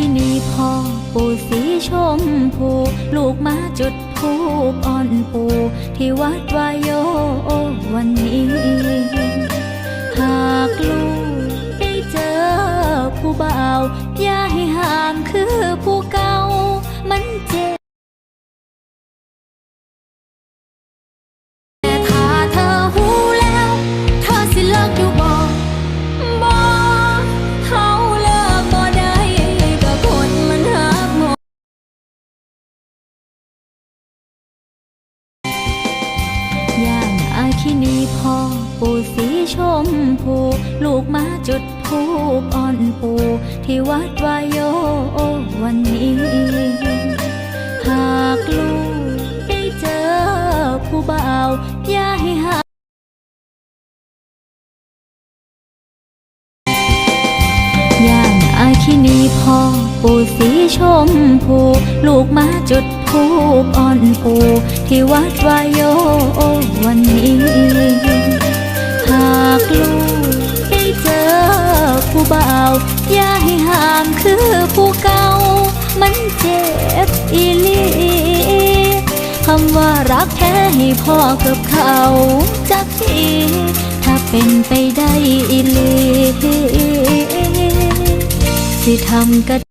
ที่นี่พ่อปู่สีชมพู ลูกมาจุดภูปอ่อนปูที่วัดวายโยวันนี้ หากลูกได้เจอผู้บ่าวยา คินีพ่อปู่สีชมพู ลูกมาจุดทูปอ่อนปู่ ที่วัดวายโยวันนี้ หากลูกได้เจอผู้บ่าว อย่าให้หาย่างอาคินีพ่อปู่สีชมพู ลูกมาจุดทูปอ่อนปู่ ที่วัดวายโยวัน อย่าให้ห่างคือผู้เก่า มันเจ็บอีลีคำว่ารักแท้ให้พ่อกับเขาจักทีถ้าเป็นไปได้อีลีสิทำก็